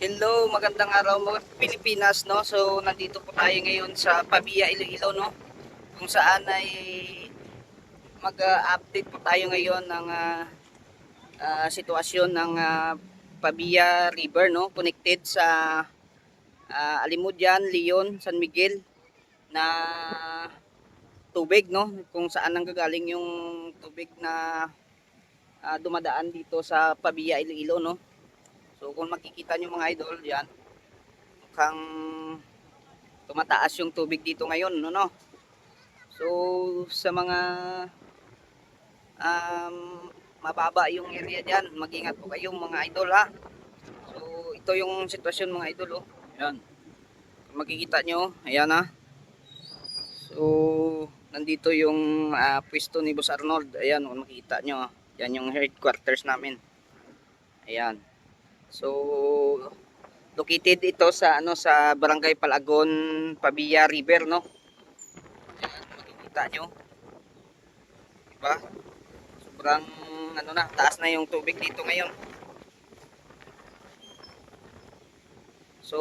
Hello, magandang araw mga Pilipinas, no? So, nandito po tayo ngayon sa Pabia, Iloilo, no? Kung saan ay mag-update po tayo ngayon ng ah, ah, sitwasyon ng ah, Pabia River, no? Connected sa ah, Alimudian, Leon, San Miguel na tubig, no? Kung saan nanggagaling yung tubig na ah, dumadaan dito sa Pabia, Iloilo, no? So kung makikita nyo mga idol yan, mukhang tumataas yung tubig dito ngayon, no, no? So sa mga um, mababa yung area dyan, mag-ingat po kayong mga idol ha. So ito yung sitwasyon mga idol, oh. Yan. Kung makikita nyo, ayan ha. So nandito yung ah, pwesto ni Boss Arnold. Ayan, kung makikita nyo, yan yung headquarters namin. Ayan. So located ito sa ano sa Barangay Palagon, Pabia River, no? Ayan, makikita nyo. Diba? Sobrang ano na, taas na yung tubig dito ngayon. So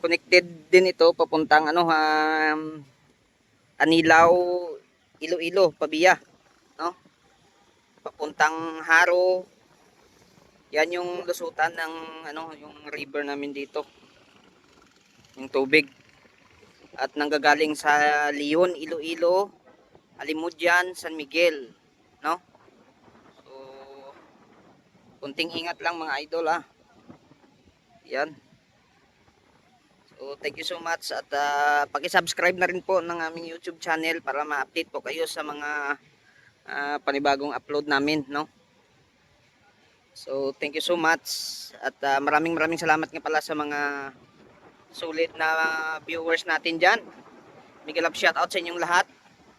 connected din ito papuntang ano um, Anilaw, Iloilo, Pabia, no? Papuntang Haro, yan yung lusutan ng ano, yung river namin dito. Yung tubig. At nanggagaling sa Leon, Iloilo, Alimudian, San Miguel, no? So kunting ingat lang mga idol ha. Yan. So thank you so much at uh, paki-subscribe na rin po ng aming YouTube channel para ma-update po kayo sa mga ah, panibagong upload namin, no? So, thank you so much. At ah, maraming maraming salamat nga pala sa mga sulit na viewers natin dyan. Miguel love shout out sa inyong lahat.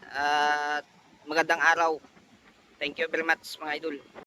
At magandang araw. Thank you very much mga idol.